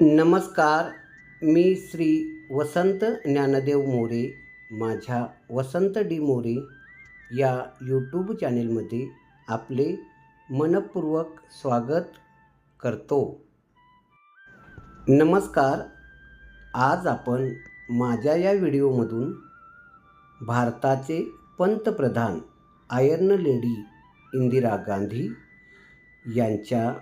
नमस्कार मी श्री वसंत ज्ञानदेव मोरे माझ्या वसंत डी मोरे या यूट्यूब चॅनेलमध्ये आपले मनपूर्वक स्वागत करतो. नमस्कार आज आपण माझ्या या व्हिडिओमधून भारताचे पंतप्रधान आयर्न लेडी इंदिरा गांधी यांच्या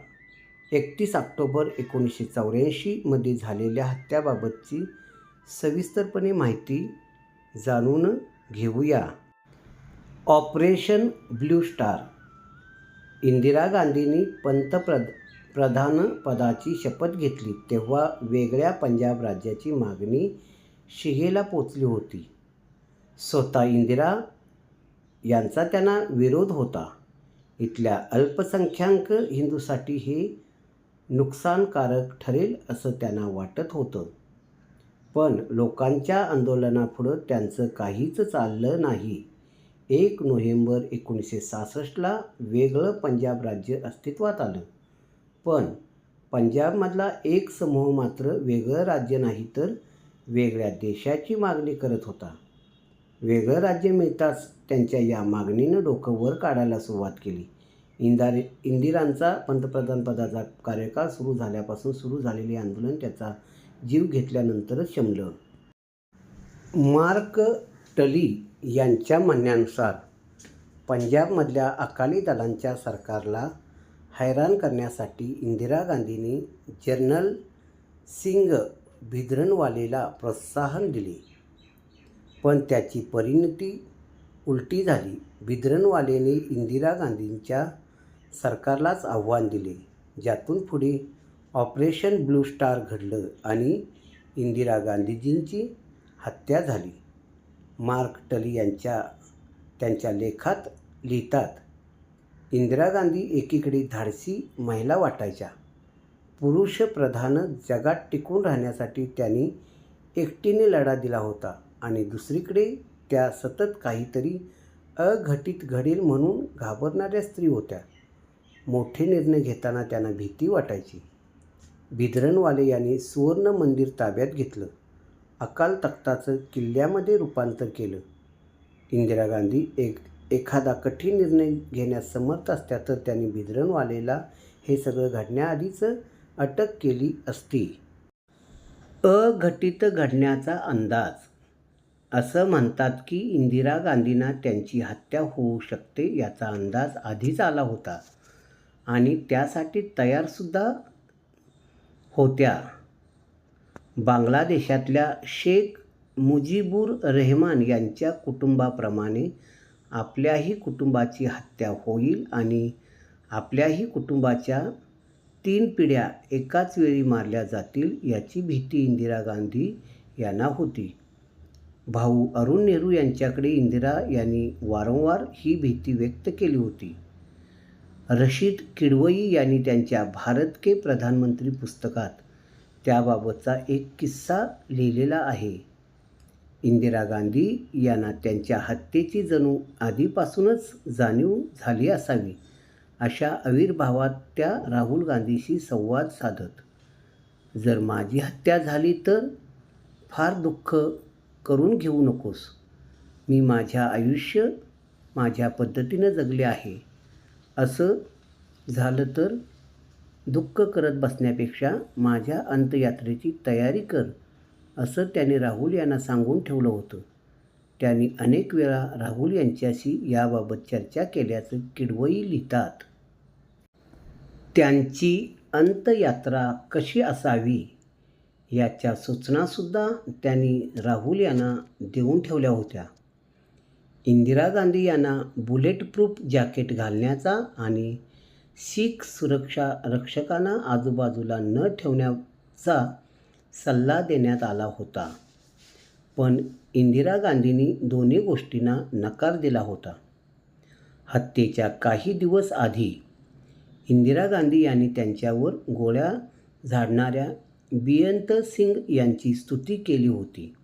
एकतीस ऑक्टोबर एकोणीसशे चौऱ्याऐंशीमध्ये झालेल्या हत्याबाबतची सविस्तरपणे माहिती जाणून घेऊया. Operation blue star. इंदिरा गांधींनी पंतप्रध प्रधानपदाची शपथ घेतली तेव्हा वेगळ्या पंजाब राज्याची मागणी शिगेला पोचली होती. स्वतः इंदिरा यांचा त्यांना विरोध होता. इथल्या अल्पसंख्याक हिंदूसाठी हे नुकसानकारक ठरेल असं त्यांना वाटत होतं. पण लोकांच्या आंदोलनापुढं त्यांचं काहीच चाललं नाही. एक नोव्हेंबर एकोणीसशे सहासष्टला वेगळं पंजाब राज्य अस्तित्वात आलं. पण पंजाबमधला एक समूह मात्र वेगळं राज्य नाही तर वेगळ्या देशाची मागणी करत होता. वेगळं राज्य मिळताच त्यांच्या या मागणीनं डोकं वर काढायला सुरुवात केली. इंदारे इंदिरांचा पंतप्रधानपदाचा कार्यकाळ सुरू झाल्यापासून सुरू झालेले आंदोलन त्याचा जीव घेतल्यानंतरच शमलं. मार्क टली यांच्या म्हणण्यानुसार पंजाबमधल्या अकाली दलांच्या सरकारला हैराण करण्यासाठी इंदिरा गांधींनी जनरल सिंग भिद्रनवालेला प्रोत्साहन दिले. पण त्याची परिणती उलटी झाली. भिद्रनवालेने इंदिरा गांधींच्या सरकारलाच आव्हान दिले ज्यातून पुढे ऑपरेशन ब्लू स्टार घडलं आणि इंदिरा गांधीजींची हत्या झाली. मार्क टली यांच्या त्यांच्या लेखात लिहितात इंदिरा गांधी एकीकडे धाडसी महिला वाटायच्या. पुरुषप्रधान जगात टिकून राहण्यासाठी त्यांनी एकटीने लढा दिला होता आणि दुसरीकडे त्या सतत काहीतरी अघटित घडेल म्हणून घाबरणाऱ्या स्त्री होत्या. मोठे निर्णय घेताना त्यांना भीती वाटायची. भिद्रनवाले यांनी सुवर्ण मंदिर ताब्यात घेतलं. अकाल तख्ताचं किल्ल्यामध्ये रूपांतर केलं. इंदिरा गांधी एक एखादा कठीण निर्णय घेण्यास समर्थ असत्या तर त्यांनी भिद्रनवालेला हे सगळं घडण्याआधीच अटक केली असती. अघटित घडण्याचा अंदाज. असं म्हणतात की इंदिरा गांधींना त्यांची हत्या होऊ शकते याचा अंदाज आधीच आला होता. आणि त्यासाठी तयारसुद्धा होत्या. बांगलादेशातल्या शेख मुजीबुर रेहमान यांच्या कुटुंबाप्रमाणे आपल्याही कुटुंबाची हत्या होईल आणि आपल्याही कुटुंबाच्या तीन पिढ्या एकाच वेळी मारल्या जातील याची भीती इंदिरा गांधी यांना होती. भाऊ अरुण नेहरू यांच्याकडे इंदिरा यांनी वारंवार ही भीती व्यक्त केली होती. रशीद किडवई यांनी त्यांच्या भारत के प्रधानमंत्री पुस्तकात त्याबाबतचा एक किस्सा लिहिलेला आहे. इंदिरा गांधी यांना त्यांच्या हत्येची जणू आधीपासूनच जाणीव झाली असावी अशा आविर्भावात त्या राहुल गांधीशी संवाद साधत जर माझी हत्या झाली तर फार दुःख करून घेऊ नकोस. मी माझ्या आयुष्य माझ्या पद्धतीनं जगले आहे. असं झालं तर दुःख करत बसण्यापेक्षा माझ्या अंतयात्रेची तयारी कर असं त्याने राहुल यांना सांगून ठेवलं होतं. त्यांनी अनेक वेळा राहुल यांच्याशी याबाबत चर्चा केल्याचं किडवई लिहितात. त्यांची अंतयात्रा कशी असावी याच्या सूचनासुद्धा त्यांनी राहुल यांना देऊन ठेवल्या होत्या. इंदिरा गांधी यांना बुलेट प्रूफ जॅकेट घालण्याचा आणि शीख सुरक्षा रक्षकांना आजूबाजूला न ठेवण्याचा सल्ला देण्यात आला होता. पण इंदिरा गांधींनी दोन्ही गोष्टींना नकार दिला होता. हत्येच्या काही दिवस आधी इंदिरा गांधी यांनी त्यांच्यावर गोळ्या झाडणाऱ्या बियंत सिंग यांची स्तुती केली होती.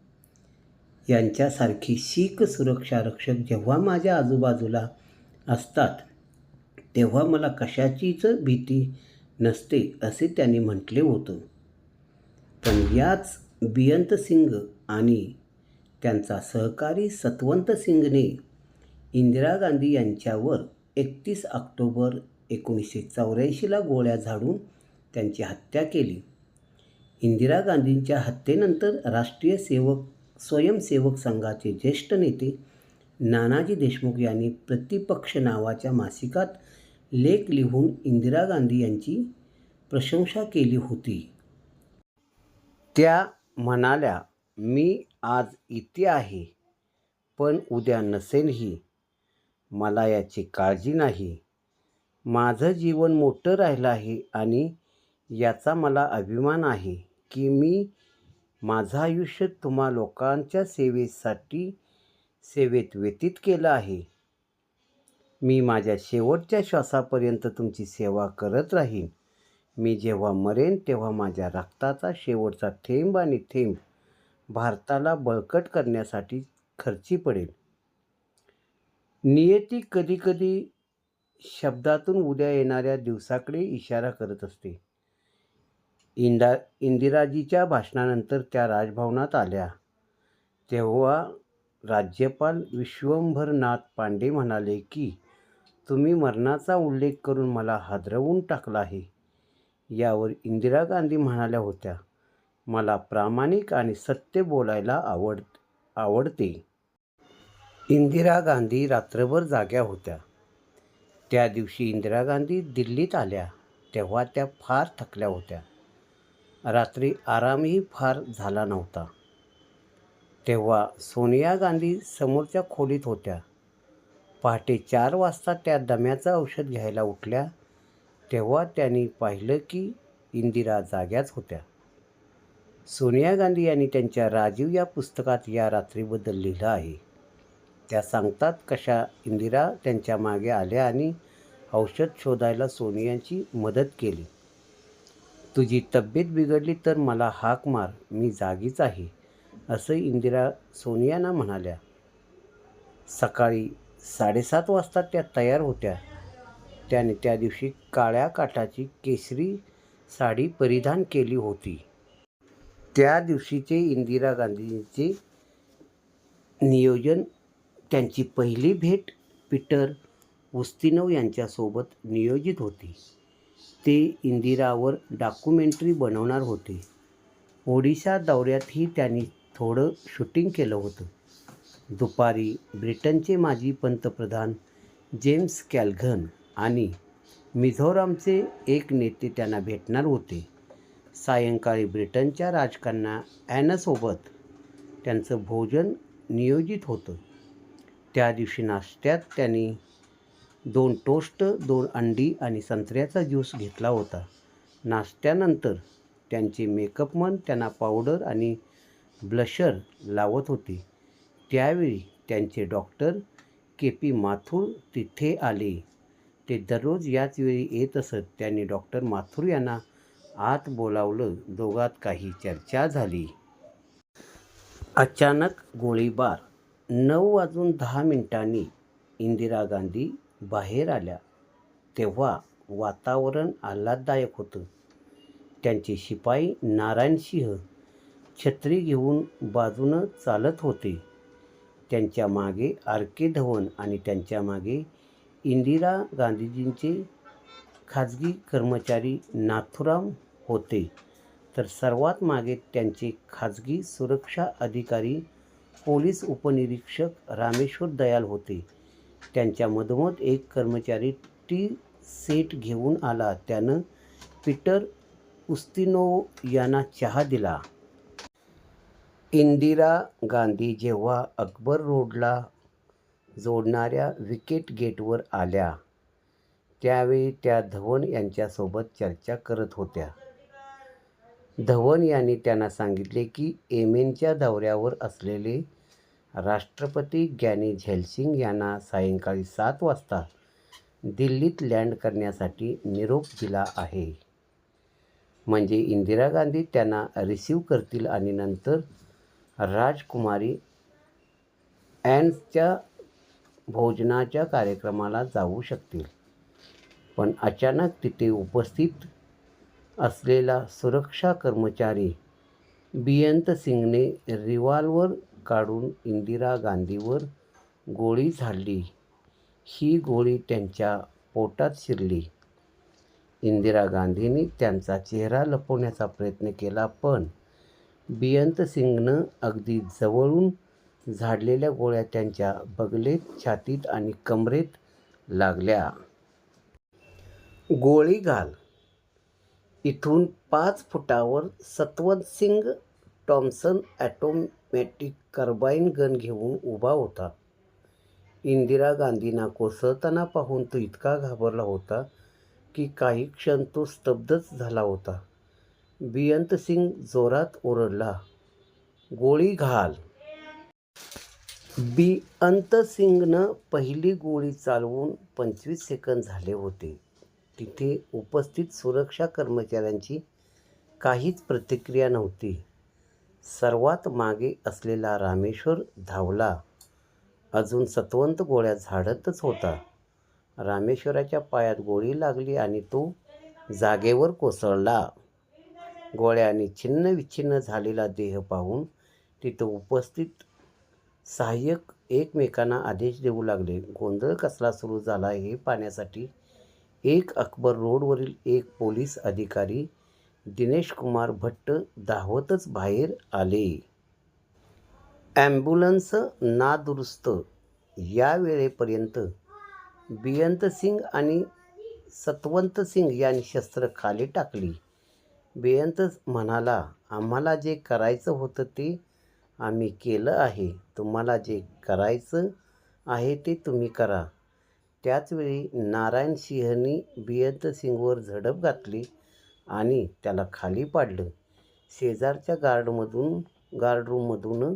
यांच्यासारखी शीख सुरक्षा रक्षक जेव्हा माझ्या आजूबाजूला असतात तेव्हा मला कशाचीच भीती नसते असे त्यांनी म्हटले होतं. पण याच बियंत सिंग आणि त्यांचा सहकारी सतवंत सिंगने इंदिरा गांधी यांच्यावर एकतीस ऑक्टोबर एकोणीसशे चौऱ्याऐंशीला गोळ्या झाडून त्यांची हत्या केली. इंदिरा गांधींच्या हत्येनंतर राष्ट्रीय सेवक स्वयंसेवक संघाचे ज्येष्ठ नेते नानाजी देशमुख यांनी प्रतिपक्ष नावाच्या मासिकात लेख लिहून इंदिरा गांधी यांची प्रशंसा केली होती. त्या म्हणाल्या मी आज इथे आहे पण उद्या नसेनही. मला याची काळजी नाही. माझं जीवन मोठं राहिलं आहे आणि याचा मला अभिमान आहे की मी माझं आयुष्य तुम्हा लोकांच्या सेवेसाठी सेवेत व्यतीत केलं आहे. मी माझ्या शेवटच्या श्वासापर्यंत तुमची सेवा करत राहीन. मी जेव्हा मरेन तेव्हा माझ्या रक्ताचा शेवटचा थेंब आणि थेंब भारताला बळकट करण्यासाठी खर्ची पडेल. नियती कधीकधी शब्दातून उद्या येणाऱ्या दिवसाकडे इशारा करत असते. इंदा इंदिराजीच्या भाषणानंतर त्या राजभवनात आल्या. तेव्हा राज्यपाल विश्वंभरनाथ पांडे म्हणाले की तुम्ही मरणाचा उल्लेख करून मला हादरवून टाकला आहे. यावर इंदिरा गांधी म्हणाल्या होत्या मला प्रामाणिक आणि सत्य बोलायला आवड आवडते. इंदिरा गांधी रात्रभर जाग्या होत्या. त्या दिवशी इंदिरा गांधी दिल्लीत आल्या तेव्हा त्या फार थकल्या होत्या. रात्री आरामही फार झाला नव्हता. तेव्हा सोनिया गांधी समोरच्या खोलीत होत्या. पहाटे चार वाजता त्या दम्याचं औषध घ्यायला उठल्या तेव्हा त्यांनी पाहिलं की इंदिरा जाग्याच होत्या. सोनिया गांधी यांनी त्यांच्या राजीव या पुस्तकात या रात्रीबद्दल लिहिलं आहे. त्या सांगतात कशा इंदिरा त्यांच्या मागे आल्या आणि औषध शोधायला सोनियाची मदत केली. तुझी तब्येत बिघडली तर मला हाक मार मी जागीच आहे असं इंदिरा सोनियाना म्हणाल्या. सकाळी साडेसात वाजता त्या तयार होत्या. त्याने त्या दिवशी काळ्या काठाची केसरी साडी परिधान केली होती. त्या दिवशीचे इंदिरा गांधींचे नियोजन त्यांची पहिली भेट पीटर उस्तिनव यांच्यासोबत नियोजित होती. ते इंदिरावर डॉक्युमेंटरी बनवणार होते. ओडिशा दौऱ्यातही त्यांनी थोडं शूटिंग केलं होतं. दुपारी ब्रिटनचे माजी पंतप्रधान जेम्स कॅल्घन आणि मिझोरामचे एक नेते त्यांना भेटणार होते. सायंकाळी ब्रिटनच्या राजकारणा ॲनसोबत त्यांचं भोजन नियोजित होतं. त्या दिवशी नाश्त्यात त्यांनी दोन टोस्ट दोन अंडी आणि संत्र्याचा ज्यूस घेतला होता. नाश्त्यानंतर त्यांचे मेकअपमन त्यांना पावडर आणि ब्लशर लावत होते. त्यावेळी त्यांचे डॉक्टर के पी माथुर तिथे आले. ते दररोज याच वेळी येत असत. त्यांनी डॉक्टर माथुर यांना आत बोलावलं. दोघात काही चर्चा झाली. अचानक गोळीबार. नऊ वाजून दहा मिनिटांनी इंदिरा गांधी बाहेर आल्या तेव्हा वातावरण आल्हाददायक होतं. त्यांचे शिपाई नारायणसिंह छत्री घेऊन बाजूनं चालत होते. त्यांच्या मागे आर के धवन आणि त्यांच्या मागे इंदिरा गांधीजींचे खाजगी कर्मचारी नाथुराम होते. तर सर्वात मागे त्यांचे खाजगी सुरक्षा अधिकारी पोलीस उपनिरीक्षक रामेश्वर दयाल होते. त्यांच्या मधोमध एक कर्मचारी टी सेट घेऊन आला. त्यानं पीटर उस्तिनो यांना चहा दिला. इंदिरा गांधी जेव्हा अकबर रोडला जोडणाऱ्या विकेट गेटवर आल्या त्यावेळी त्या धवन यांच्यासोबत चर्चा करत होत्या. धवन यांनी त्यांना सांगितले की एमेनच्या दौऱ्यावर असलेले राष्ट्रपती ग्यानी झेलसिंग यांना सायंकाळी सात वाजता दिल्लीत लँड करण्यासाठी निरोप दिला आहे. म्हणजे इंदिरा गांधी त्यांना रिसीव करतील आणि नंतर राजकुमारी ॲन्सच्या भोजनाच्या कार्यक्रमाला जाऊ शकतील. पण अचानक तिथे उपस्थित असलेला सुरक्षा कर्मचारी बियंत सिंगने रिव्हॉल्वर काढून इंदिरा गांधीवर गोळी झाडली. ही गोळी त्यांच्या पोटात शिरली. इंदिरा गांधींनी त्यांचा चेहरा लपवण्याचा प्रयत्न केला पण बियंत सिंगनं अगदी जवळून झाडलेल्या गोळ्या त्यांच्या बगलेत छातीत आणि कमरेत लागल्या. गोळी घाल. इथून पाच फुटावर Satwant Singh Thompson automatic carbine gun घेऊन उभा होता. इंदिरा गांधींना कोसळताना पाहून तो इतका घाबरला होता की काही क्षण तो स्तब्धच झाला होता. बियंत सिंग जोरात ओरडला गोळी घाल. बिअंत सिंगनं पहिली गोळी चालवून पंचवीस सेकंद झाले होते. तिथे उपस्थित सुरक्षा कर्मचाऱ्यांची काहीच प्रतिक्रिया नव्हती. सर्वात मागे असलेला रामेश्वर धावला. अजून सत्वंत गोळ्या झाडतच होता. रामेश्वराच्या पायात गोळी लागली आणि तो जागेवर कोसळला. गोळ्याने छिन्न विच्छिन्न झालेला देह पाहून तिथं उपस्थित सहाय्यक एकमेकांना आदेश देऊ लागले गोंधळ कसला सुरू झाला हे पाहण्यासाठी एक अकबर रोडवरील एक पोलीस अधिकारी दिनेश कुमार भट्ट धावतच बाहेर आले. ॲम्ब्युलन्स नादुरुस्त या वेळेपर्यंत बियंत सिंग आणि सतवंत सिंग यांनी शस्त्र खाली टाकली. बेयंत म्हणाला आम्हाला जे करायचं होतं ते आम्ही केलं आहे. तुम्हाला जे करायचं आहे ते तुम्ही करा. त्याचवेळी नारायण सिंहनी बियंत सिंगवर झडप घातली. आणि त्याला खाली पाडलं. शेजारच्या गार्डमधून गार्डरूममधून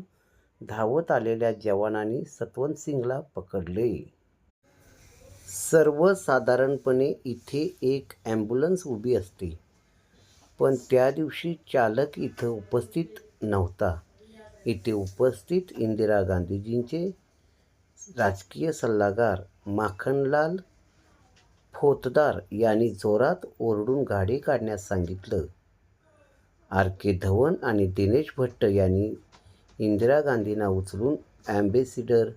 धावत आलेल्या जवानांनी सतवंत सिंगला पकडले. सर्वसाधारणपणे इथे एक ॲम्ब्युलन्स उभी असते पण त्या दिवशी चालक इथं उपस्थित नव्हता. इथे उपस्थित इंदिरा गांधीजींचे राजकीय सल्लागार माखनलाल फोतदार यांनी जोरात ओरडून गाडी काढण्यास सांगितलं. आर. के. धवन आणि दिनेश भट्ट यांनी इंदिरा गांधींना उचलून ॲम्बेसिडर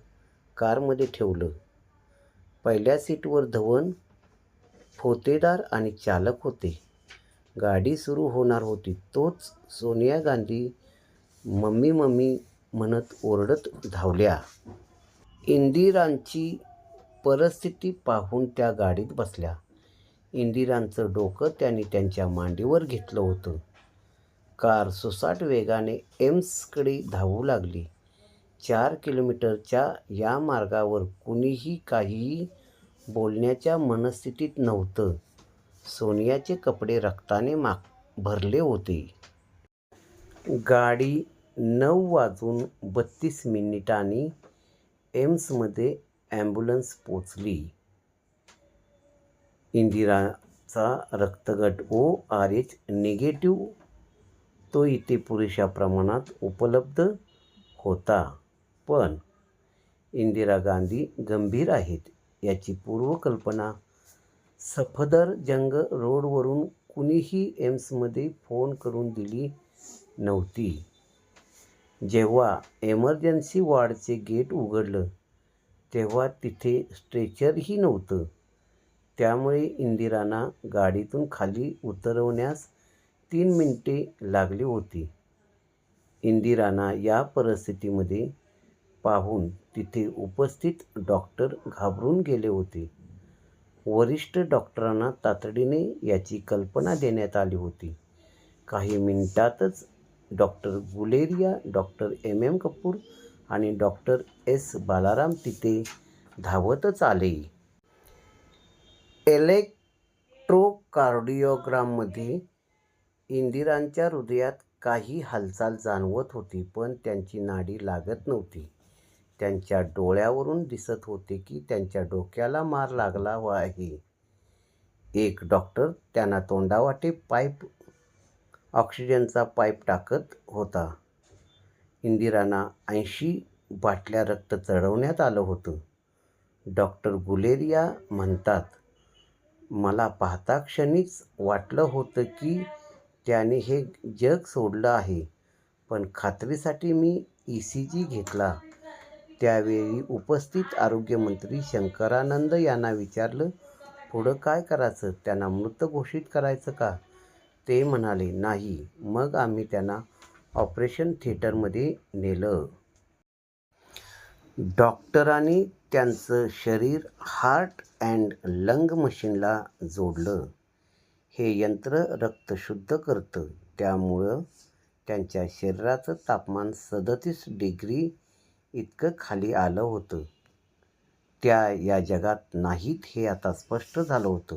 कारमध्ये ठेवलं. पहिल्या सीटवर धवन फोतेदार आणि चालक होते. गाडी सुरू होणार होती तोच सोनिया गांधी मम्मी मम्मी म्हणत ओरडत धावल्या. इंदिरांची परिस्थिती पाहून त्या गाडीत बसल्या. इंदिरांचं डोकं त्यांनी त्यांच्या मांडीवर घेतलं होतं. कार सुसाट वेगाने एम्सकडे धावू लागली. चार किलोमीटरच्या या मार्गावर कुणीही काहीही बोलण्याच्या मनस्थितीत नव्हतं. सोनियाचे कपडे रक्ताने माग भरले होते. गाडी नऊ वाजून बत्तीस मिनिटांनी एम्समध्ये ॲम्ब्युलन्स पोचली. इंदिराचा रक्तगट ओ आर एच निगेटिव्ह. तो इथे पुरेशा प्रमाणात उपलब्ध होता. पण इंदिरा गांधी गंभीर आहेत याची पूर्वकल्पना. सफदरजंग रोडवरून कुणीही एम्समध्ये फोन करून दिली नव्हती. जेव्हा एमर्जन्सी वॉर्डचे गेट उघडलं तेव्हा तिथे स्ट्रेचरही नव्हतं. त्यामुळे इंदिरांना गाडीतून खाली उतरवण्यास तीन मिनिटे लागली होती. इंदिरांना या परिस्थितीमध्ये पाहून तिथे उपस्थित डॉक्टर घाबरून गेले होते. वरिष्ठ डॉक्टरांना तातडीने याची कल्पना देण्यात आली होती. काही मिनिटातच doctor Guleria doctor M M Kapoor आणि डॉक्टर एस बालाराम तिथे धावतच आले. इलेक्ट्रोकार्डिओग्राममध्ये इंदिरांच्या हृदयात काही हालचाल जाणवत होती पण त्यांची नाडी लागत नव्हती. त्यांच्या डोळ्यावरून दिसत होते की त्यांच्या डोक्याला मार लागला आहे. एक डॉक्टर त्यांना तोंडावाटे पाईप ऑक्सिजनचा पाईप टाकत होता. इंदिरांना ऐंशी बाटल्या रक्त चढवण्यात आलं होतं. डॉक्टर गुलेरिया म्हणतात मला पाहता क्षणीच वाटलं होतं की त्याने हे जग सोडलं आहे पण खात्रीसाठी मी ई सी जी घेतला. त्यावेळी उपस्थित आरोग्यमंत्री शंकरानंद यांना विचारलं पुढं काय करायचं? त्यांना मृत घोषित करायचं का? ते म्हणाले नाही. मग आम्ही त्यांना ऑपरेशन थिएटरमध्ये नेलं. डॉक्टरांनी त्यांचं शरीर हार्ट अँड लंग मशीनला जोडलं. हे यंत्र रक्त शुद्ध करतं. त्यामुळं त्यांच्या शरीराचं तापमान सदतीस डिग्री इतकं खाली आलं होतं. त्या या जगात नाहीत हे आता स्पष्ट झालं होतं.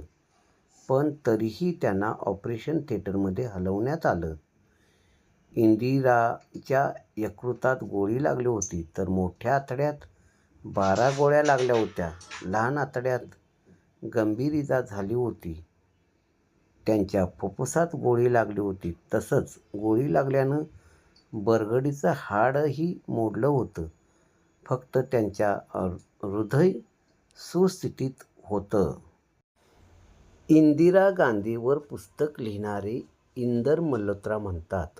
पण तरीही त्यांना ऑपरेशन थिएटरमध्ये हलवण्यात आलं. इंदिराच्या यकृतात गोळी लागली होती तर मोठ्या आतड्यात बारा गोळ्या लागल्या होत्या. लहान आतड्यात गंभीर इजा झाली होती. त्यांच्या फुफ्फुसात गोळी लागली होती. तसंच गोळी लागल्यानं बरगडीचं हाडही मोडलं होतं. फक्त त्यांच्या हृदय सुस्थितीत होतं. इंदिरा गांधीवर पुस्तक लिहिणारे इंदर मल्होत्रा म्हणतात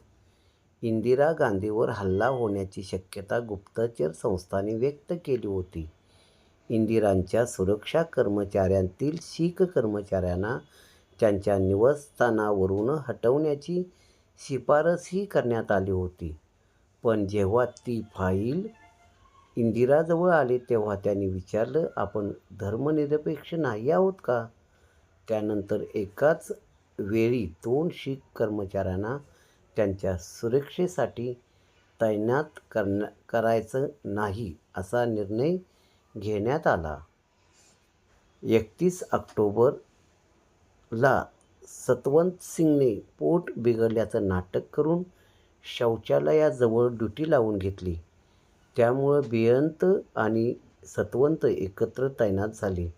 इंदिरा गांधीवर हल्ला होण्याची शक्यता गुप्तचर संस्थांनी व्यक्त केली होती. इंदिरांच्या सुरक्षा कर्मचाऱ्यांतील शीख कर्मचाऱ्यांना त्यांच्या निवासस्थानावरून हटवण्याची शिफारसही करण्यात आली होती. पण जेव्हा ती फाईल इंदिराजवळ आली तेव्हा त्यांनी विचारलं आपण धर्मनिरपेक्ष नाही आहोत का? त्यानंतर एकाच वेळी दोन शीख कर्मचाऱ्यांना त्यांच्या सुरक्षेसाठी तैनात करण्या करायचं नाही असा निर्णय घेण्यात आला. एकतीस ऑक्टोबरला सतवंत सिंगने पोट बिघडल्याचं नाटक करून शौचालयाजवळ ड्युटी लावून घेतली. त्यामुळं बेअंत आणि सतवंत एकत्र तैनात झाले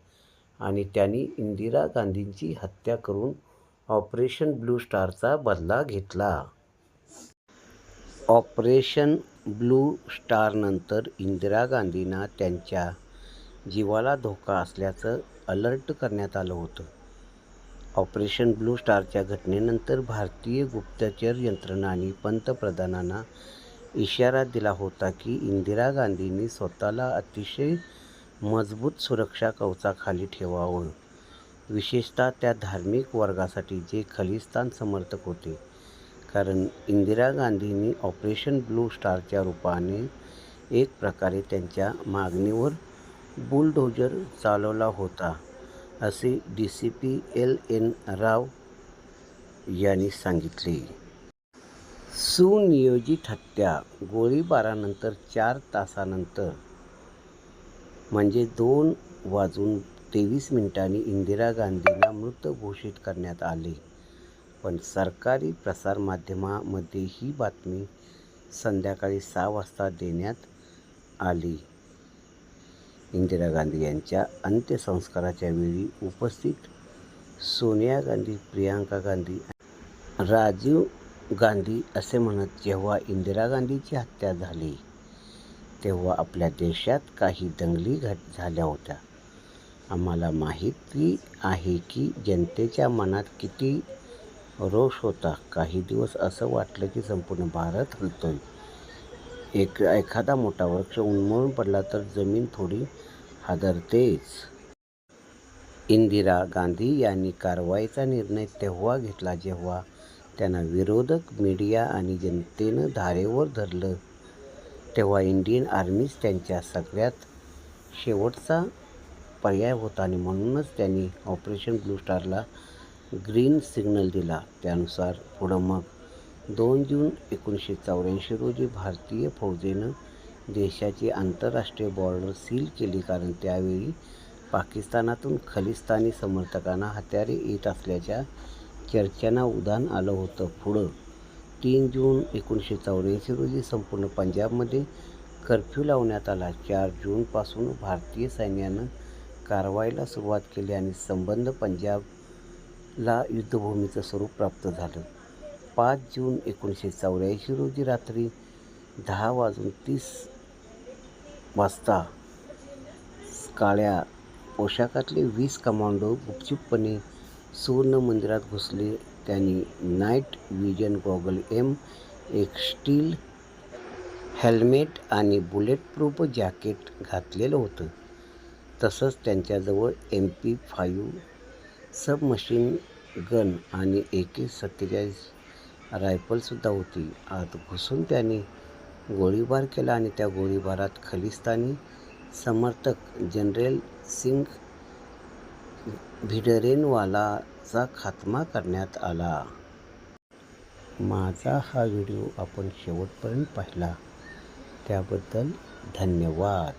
आणि त्यांनी इंदिरा गांधींची हत्या करून ऑपरेशन ब्लू स्टारचा बदला घेतला. ऑपरेशन ब्लू स्टारनंतर इंदिरा गांधींना त्यांच्या जीवाला धोका असल्याचं अलर्ट करण्यात आलं होतं. ऑपरेशन ब्लू स्टारच्या घटनेनंतर भारतीय गुप्तचर यंत्रणांनी पंतप्रधानांना इशारा दिला होता की इंदिरा गांधींनी स्वतःला अतिशय मजबूत सुरक्षा कवचाखाली ठेवावं. विशेषतः त्या धार्मिक वर्गासाठी जे खलिस्तान समर्थक होते. कारण इंदिरा गांधींनी ऑपरेशन ब्लू स्टारच्या रूपाने एक प्रकारे त्यांच्या मागणीवर बुलडोजर चालवला होता असे D C P L N Rao यांनी सांगितले. सुनियोजित हत्या गोळीबारानंतर चार तासानंतर म्हणजे दोन वाजून तेवीस मिनिटांनी इंदिरा गांधींना मृत घोषित करण्यात आले. पण सरकारी प्रसारमाध्यमामध्ये ही बातमी संध्याकाळी सहा वाजता देण्यात आली. इंदिरा गांधी यांच्या अंत्यसंस्काराच्या वेळी उपस्थित सोनिया गांधी प्रियांका गांधी राजीव गांधी असे म्हणत जेव्हा इंदिरा गांधीची हत्या झाली तेव्हा आपल्या देशात काही दंगली घट झाल्या होत्या. आम्हाला माहिती आहे की जनतेच्या मनात किती रोष होता. काही दिवस असं वाटलं की संपूर्ण भारत हलतोय. एक एखादा मोठा वृक्ष उन्मळून पडला तर जमीन थोडी हादरतेच. इंदिरा गांधी यांनी कारवाईचा निर्णय तेव्हा घेतला जेव्हा त्यांना विरोधक मीडिया आणि जनतेनं धारेवर धरलं. तेव्हा इंडियन आर्मीच त्यांच्या सगळ्यात शेवटचा पर्याय होता आणि म्हणूनच त्यांनी ऑपरेशन ब्लू स्टारला ग्रीन सिग्नल दिला त्यानुसार पुढं मग दोन जून एकोणीसशे चौऱ्याऐंशी रोजी भारतीय फौजेनं देशाची आंतरराष्ट्रीय बॉर्डर सील केली. कारण त्यावेळी पाकिस्तानातून खलिस्तानी समर्थकांना हत्यारे येत असल्याच्या चर्चांना उधाण आलं होतं. पुढं तीन जून एकोणीसशे चौऱ्याऐंशी रोजी संपूर्ण पंजाबमध्ये कर्फ्यू लावण्यात आला. चार जूनपासून भारतीय सैन्यानं कारवाईला सुरुवात केली आणि संबंध पंजाब ला युद्धभूमीचं स्वरूप प्राप्त झालं. पाच जून एकोणीसशे चौऱ्याऐंशी रोजी रात्री दहा वाजून तीस वाजता काळ्या पोशाखातले वीस कमांडो गुपचूपपणे सुवर्ण मंदिरात घुसले. त्यांनी नाईट विजन गॉगल एम एक स्टील हेल्मेट आणि बुलेटप्रूफ जॅकेट घातलेलं होतं. तसंच त्यांच्याजवळ M P five submachine gun आणि ए के सत्तेचाळीस रायफलसुद्धा होती. आत घुसून त्याने गोळीबार केला आणि त्या गोळीबारात खलिस्तानी समर्थक जनरल सिंग भिडरेनवालाचा खात्मा करण्यात आला. माझा हा व्हिडिओ आपण शेवटपर्यंत पाहिला. त्याबद्दल धन्यवाद.